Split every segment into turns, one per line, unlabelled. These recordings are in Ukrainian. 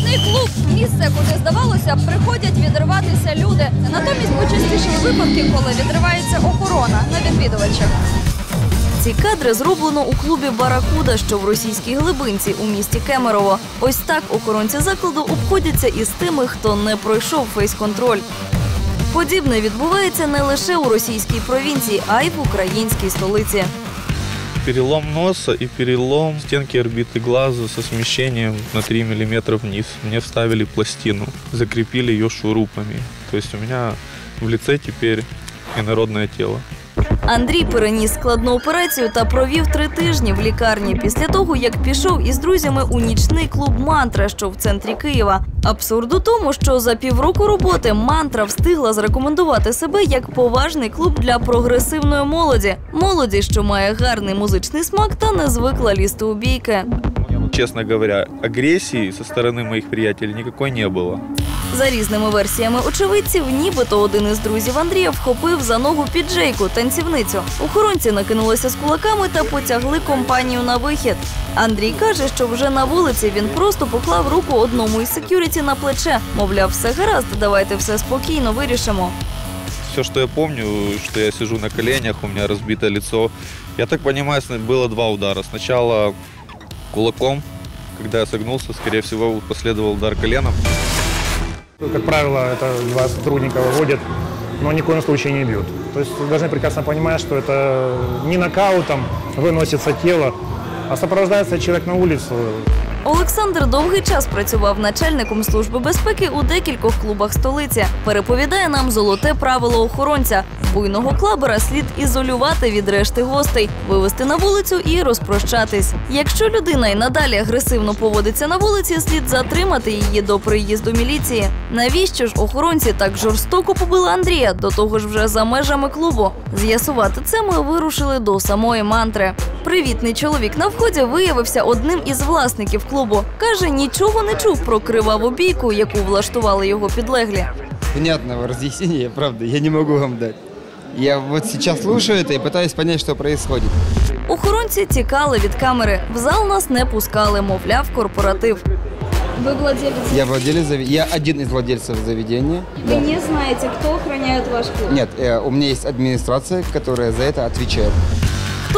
Нічний клуб місце, куди здавалося, приходять відриватися люди. Натомість почастіші випадки, коли відривається охорона на відвідувачах. Ці кадри зроблено у клубі Баракуда, що в російській глибинці у місті Кемерово. Ось так охоронці закладу обходяться із тими, хто не пройшов фейс-контроль. Подібне відбувається не лише у російській провінції, а й в українській столиці.
Перелом носа и перелом стенки орбиты глаза со смещением на 3 мм вниз. Мне вставили пластину, закрепили ее шурупами. То есть у меня в лице теперь инородное тело.
Андрій переніс складну операцію та провів три тижні в лікарні після того, як пішов із друзями у нічний клуб Мантра, що в центрі Києва. Абсурд у тому, що за півроку роботи мантра встигла зарекомендувати себе як поважний клуб для прогресивної молоді. Молоді, що має гарний музичний смак та не звикла лізти у бійки
Честно говоря, агрессии со стороны моих приятелей никакой не было.
За різними версіями очевидців, нібито один із друзів Андрія вхопив за ногу піджейку, танцівницю. Охоронці накинулися з кулаками та потягли компанію на вихід. Андрій каже, що вже на вулиці він просто поклав руку одному із секюріті на плече. Мовляв, все гаразд, давайте все спокійно вирішимо.
Все, что я помню, что я сижу на коленях, у меня разбито лицо. Я так понимаю, сна- было два удара. Сначала кулаком, когда я согнулся, скорее всего, последовал удар коленом.
Как правило, это два сотрудника выводят, но ни в коем случае не бьют. То есть вы должны прекрасно понимать, что это не нокаутом выносится тело, а сопровождается человек на улицу.
Олександр довгий час працював начальником служби безпеки у декількох клубах столиці. Переповідає нам золоте правило охоронця: буйного клабера слід ізолювати від решти гостей, вивести на вулицю і розпрощатись. Якщо людина й надалі агресивно поводиться на вулиці, слід затримати її до приїзду міліції. Навіщо ж охоронці так жорстоко побили Андрія? До того ж, вже за межами клубу. З'ясувати це ми вирушили до самої мантри. Привітний чоловік на вході виявився одним із власників клубу. Каже, нічого не чув про криваву бійку, яку влаштували його підлеглі.
Внятного разъяснения, правда, я не могу вам дать. Я вот сейчас слушаю это и пытаюсь понять, что происходит.
Охоронці тікали від камери. В зал нас не пускали, мовляв, корпоратив. Ви владелець?
Я владелец, зави- я один из владельцев заведения.
Ви не знаєте, хто охороняє ваш клуб?
Нет, э, у меня есть администрация, которая за это отвечает.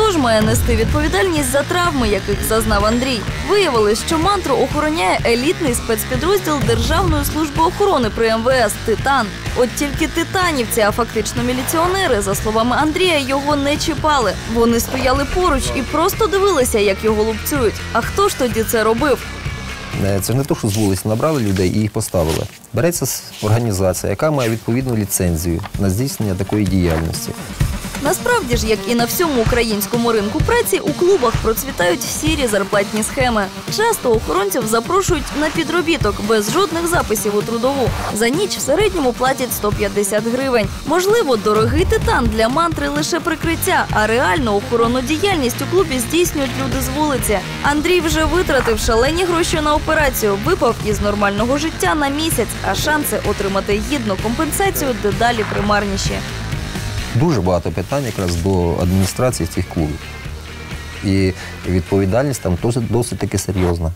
Хто ж має нести відповідальність за травми, яких зазнав Андрій? Виявилось, що мантру охороняє елітний спецпідрозділ Державної служби охорони при МВС Титан. От тільки титанівці, а фактично міліціонери, за словами Андрія, його не чіпали. Вони стояли поруч і просто дивилися, як його лупцюють. А хто ж тоді це робив?
Е, Це ж не то, що з вулиці набрали людей і їх поставили. Береться організація, яка має відповідну ліцензію на здійснення такої діяльності.
Насправді ж, як і на всьому українському ринку праці, у клубах процвітають сірі зарплатні схеми. Часто охоронців запрошують на підробіток без жодних записів у трудову. За ніч в середньому платять 150 гривень. Можливо, дорогий титан для мантри лише прикриття, а реальну охоронну діяльність у клубі здійснюють люди з вулиці. Андрій вже витратив шалені гроші на операцію, випав із нормального життя на місяць, а шанси отримати гідну компенсацію дедалі примарніші.
Дуже багато питань якраз до адміністрації цих клубів. І відповідальність там досить, досить таки серйозна.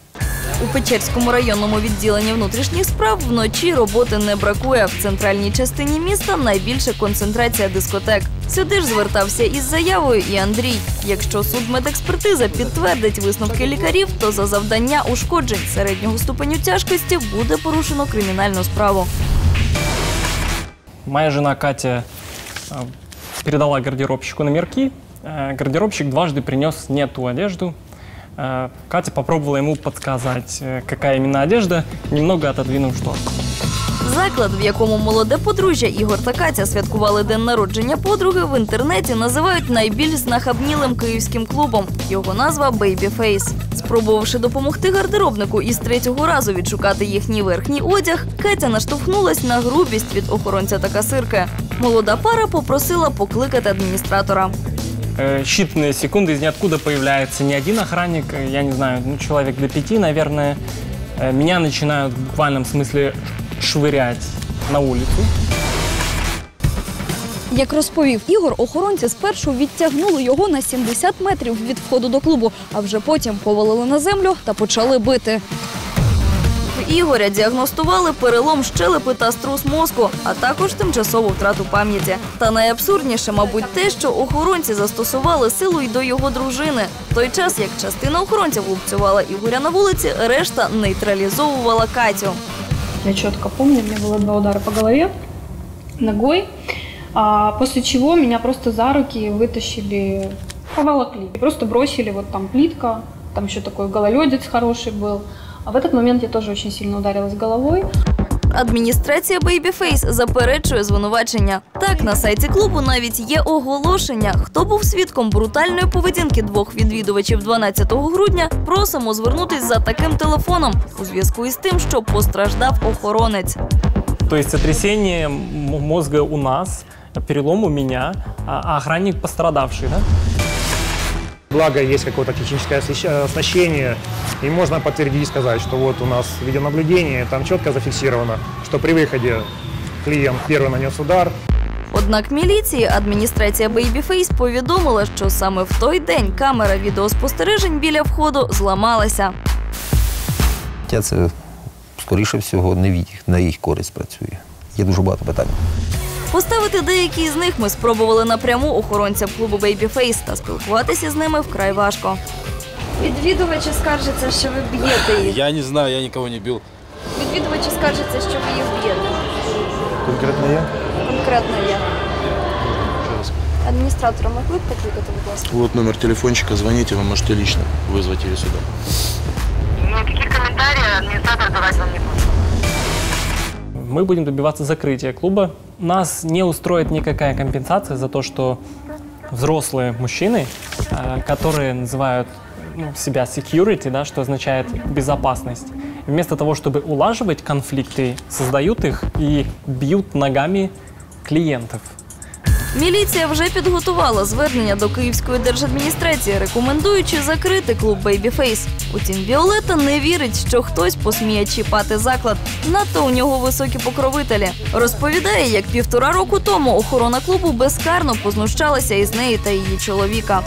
У Печерському районному відділенні внутрішніх справ вночі роботи не бракує. В центральній частині міста найбільша концентрація дискотек. Сюди ж звертався із заявою і Андрій. Якщо судмедекспертиза підтвердить висновки лікарів, то за завдання ушкоджень середнього ступеню тяжкості буде порушено кримінальну справу.
Моя жена Катя э, передала гардеробщику номерки. Э, Гардеробщик дважды принес не ту одежду. Э, Катя попробовала ему подсказать, э, какая именно одежда, немного отодвинув шторку.
Заклад, в якому молоде подружжя Ігор та Катя святкували день народження подруги, в інтернеті називають найбільш знахабнілим київським клубом. Його назва Babyface. Спробувавши допомогти гардеробнику із третього разу відшукати їхній верхній одяг, Катя наштовхнулась на грубість від охоронця та касирки. Молода пара попросила покликати адміністратора.
Э, Считанные секунды из ниоткуда появляется не один охранник, э, я не знаю, ну, человек до пяти, наверное. Э, Меня начинают в буквальном смысле швырять на улицу.
Як розповів Ігор, охоронці спершу відтягнули його на 70 метрів від входу до клубу, а вже потім повалили на землю та почали бити.
Ігоря діагностували перелом щелепи та струс мозку, а також тимчасову втрату пам'яті. Та найабсурдніше, мабуть, те, що охоронці застосували силу й до його дружини. В той час, як частина охоронців лупцювала Ігоря на вулиці, решта нейтралізовувала Катю.
Я четко помню, меня было два удара по голове, ногой, а после чего меня просто за руки вытащили, поволокли. Просто бросили, вот там плитка, там еще такой гололедец хороший был. А в этот момент я тоже очень сильно ударилась головой.
Адміністрація Babyface заперечує звинувачення. Так, на сайті клубу навіть є оголошення. Хто був свідком брутальної поведінки двох відвідувачів 12 грудня, просимо звернутись за таким телефоном у зв'язку із тим, що постраждав охоронець.
То есть сотрясение мозга у нас, перелом у меня, а охранник пострадавший, да?
Благо есть какое-то техническое освещ- оснащение, и можно подтвердить и сказать, что вот у нас видеонаблюдение, там четко зафиксировано, что при выходе клиент первый нанес удар,
Однак міліції адміністрація Babyface повідомила, що саме в той день камера відеоспостережень біля входу зламалася.
Це, скоріше всього, не в їх, на їх користь працює. Є дуже багато питань.
Поставити деякі з них ми спробували напряму охоронцям клубу Babyface, та спілкуватися з ними вкрай важко.
Відвідувачі скаржаться, що ви б'єте їх.
Я не знаю, я никого не бил.
Відвідувачі скаржаться, що ви їх б'єте.
конкретно я.
Конкретно я. Адміністратора могли б покликати, будь ласка?
Вот номер телефончика, звоните, вы можете лично вызвать ее сюда.
Никаких комментариев администратор давать вам не будет.
Мы будем добиваться закрытия клуба. Нас не устроит никакая компенсация за то, что взрослые мужчины, э, которые называют ну, себя security, да, что означает безопасность, вместо того, чтобы улаживать конфликты, создают их и бьют ногами клиентов.
Міліція вже підготувала звернення до Київської держадміністрації, рекомендуючи закрити клуб Babyface. Утім, Віолетта не вірить, що хтось посміє чіпати заклад. Надто у нього високі покровителі. Розповідає, як півтора року тому охорона клубу безкарно познущалася із неї та її чоловіка.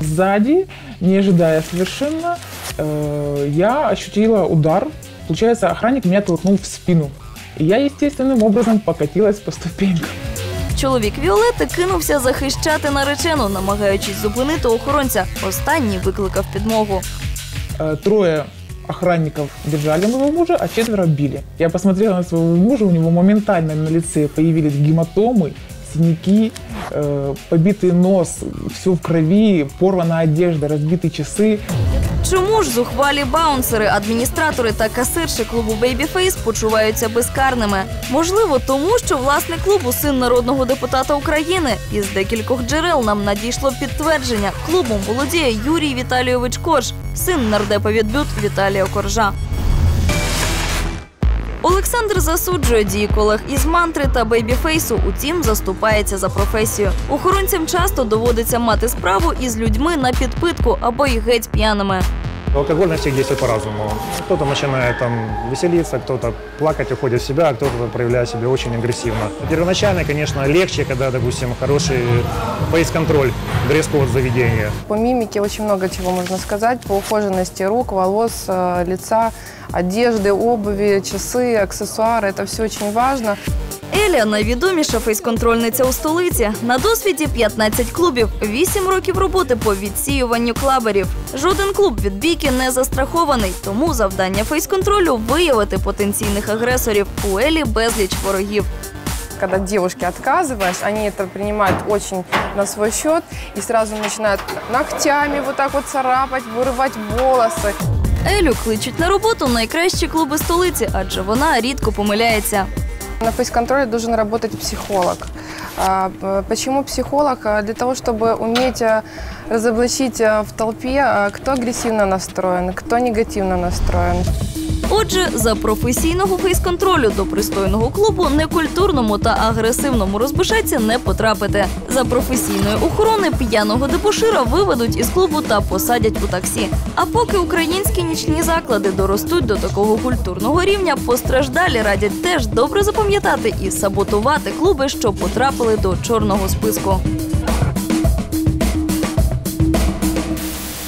Сзади, не ожидая совершенно, э, я ощутила удар. Получается, охранник меня толкнул в спину. И я естественным образом покатилась по ступенькам
Чоловік Віолети кинувся захищати наречену, намагаючись зупинити охоронця. Останній викликав підмогу.
Э, Трое охранников держали моего мужа, а четверо били. Я посмотрела на своего мужа, у него моментально на лице появились гематомы, синяки, э, побитый нос, все в крови, порвана одежда, разбитые часы.
Чому ж зухвалі баунсери, адміністратори та касирші клубу Бейбіфейс почуваються безкарними? Можливо, тому що власник клубу син народного депутата України. Із декількох джерел нам надійшло підтвердження. Клубом володіє Юрій Віталійович Корж, син нардепа від Бют Віталія Коржа. Олександр засуджує дії колег із мантри та бейбіфейсу, утім заступається за професію. Охоронцям часто доводиться мати справу із людьми на підпитку або й геть п'яними.
Алкоголь на всех действует по-разному. Кто-то начинает там веселиться, кто-то плакать, уходит в себя, а кто-то проявляет себя очень агрессивно. Первоначально, конечно, легче, когда, допустим, хороший фейс-контроль, дресс-код заведения.
По мимике очень много чего можно сказать, по ухоженности рук, волос, э, лица, одежды, обуви, часы, аксессуары. Это все очень важно.
Еля найвідоміша фейс-контрольниця у столиці. На досвіді 15 клубів, 8 років роботи по відсіюванню клаберів. Жоден клуб від бійки не застрахований, тому завдання фейс-контролю виявити потенційних агресорів. У Елі безліч ворогів.
Когда девушке отказываешь, они это принимают очень на свой счет и сразу начинают ногтями вот так вот царапать, вырывать волосы.
Елю кличуть на роботу найкращі клуби столиці, адже вона рідко помиляється.
На фейс-контроле должен работать психолог. А, Почему психолог? А, Для того, чтобы уметь а, разоблачить а, в толпе, а, кто агрессивно настроен, кто негативно настроен.
Отже, за професійного фейс-контролю до пристойного клубу некультурному та агресивному розбишаці не потрапити. За професійної охорони п'яного дебошира виведуть із клубу та посадять у таксі. А поки українські нічні заклади доростуть до такого культурного рівня, постраждалі радять теж добре запам'ятати і саботувати клуби, що потрапили до чорного списку.